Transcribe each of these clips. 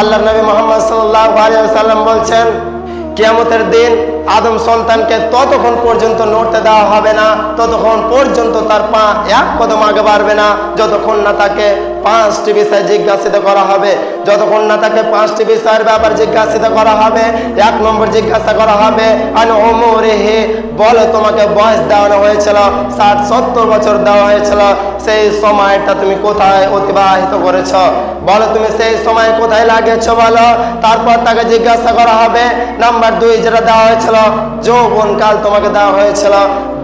আল্লাহ নবী মোহাম্মদ সাল্লাহ সাল্লাম বলছেন কিয়ামতের দিন আদম সন্তানকে ততক্ষণ পর্যন্ত নড়তে দেওয়া হবে না, ততক্ষণ পর্যন্ত তার পা এক কদম আগে বাড়বে না, যতক্ষণ না তাকে পাঁচটি বিষয় জিজ্ঞাসিত করা হবে, যতক্ষণ না তাকে পাঁচটি বিষয়ের ব্যাপার জিজ্ঞাসিত করা হবে, এক নম্বর জিজ্ঞাসা করা হবে, আন ওমরে হে বলো তোমাকে বয়স দেওয়ানো হয়েছিল, ষাট সত্তর বছর দেওয়া হয়েছিল, সেই সময়টা তুমি কোথায় অতিবাহিত করেছ? বলো তুমি সেই সময় কোথায় লাগিয়েছ বলো? তারপর তাকে জিজ্ঞাসা করা হবে, নাম্বার দুই যেটা দেওয়া হয়েছিল যৌবন কাল তোমাকে দেওয়া হয়েছিল।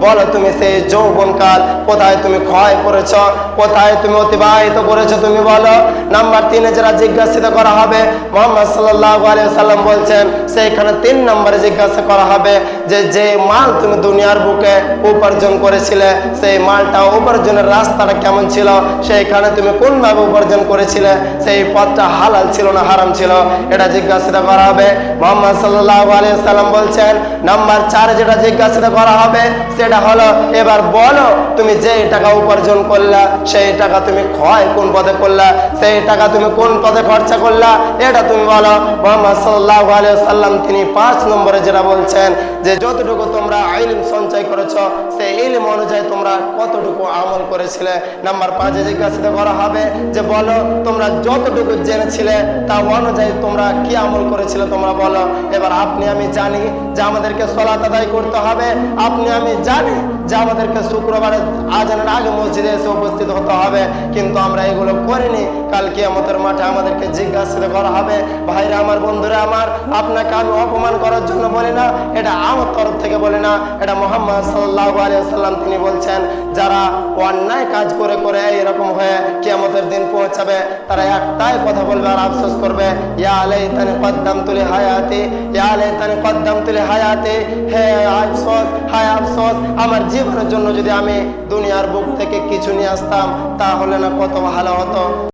বলো তুমি সেই যৌবন কাল কোথায় তুমি ক্ষয় করেছ, কোথায় তুমি অতিবাহিত করেছ তুমি বলো। নাম্বার তিনে যেটা জিজ্ঞাসিত করা হবে, মোহাম্মদ সাল্লাম বলছেন, সেইখানে তিন নম্বরে জিজ্ঞাসা করা হবে যে যে মাল তুমি দুনিয়ার বুকে উপার্জন করেছিলে, সেই মালটা উপার্জনের রাস্তাটা কেমন ছিল, সেইখানে তুমি কোনভাবে উপার্জন করেছিলে, সেই পথটা হালাল ছিল না হারাম ছিল? এটা জিজ্ঞাসিত করা হবে। মোহাম্মদ সাল্লাহ সাল্লাম বলছেন, নাম্বার চারে যেটা জিজ্ঞাসিত করা হবে, সেটা হলো, এবার বলো, তুমি যে টাকা উপার্জন করলা, সেই টাকা তুমি ক্ষয় কোন পথে করলা, সেই টাকা তুমি কোন পথে খরচা করলা, এটা তুমি বলো। মোহাম্মদ সাল্লাহ সাল্লাম তিনি পাঁচ নম্বরে যেটা বলছেন যে, যতটুকু তোমরা আইলিম সঞ্চয় করেছ, সেই ইলিম অনুযায়ী তোমরা কতটুকু আমল করেছিলে? নাম্বার পাঁচে জিজ্ঞাসিত করা হবে যে, বলো, তোমরা যতটুকু জেনেছিলে, তা অনুযায়ী তোমরা কি আমল করেছিলে, তোমরা বলো। এবার আপনি, আমি জানি যে আমাদেরকে সলাত আদায় করতে হবে। আপনি, আমি জানি যে আমাদেরকে শুক্রবারে আজানের আগে মসজিদে এসে উপস্থিত হতে হবে। কিন্তু আমরা এগুলো করিনি। কাল কিয়ামতের মাঠে আমাদেরকে জিজ্ঞাসিত করা হবে, ভাইরা, আমার বন্ধুরা আমার, আপনাকে আমি অপমান করার জন্য বলি না, এটা আমার তরফ থেকে বলি না। এটা মোহাম্মদ সাল্লাহ সাল্লাম তিনি বলছেন, যারা অন্যায় কাজ করে করে এরকম হয়ে কিয়ামতের দিন পৌঁছাবে, তারা একটাই কথা বলবে আর আফসোস করবে, ইয়া আলাই তানি কদ্দাম তুলি হায়াতি, ইয়া আলাই তানি কদ্দাম তুলি হায়াতি, হে আফসোস, হায় আফসোস আমার জীবনের জন্য যদি আমি দুনিয়ার বুক থেকে কিছু নিয়ে আসতাম, তাহলে না কত ভালো হতো।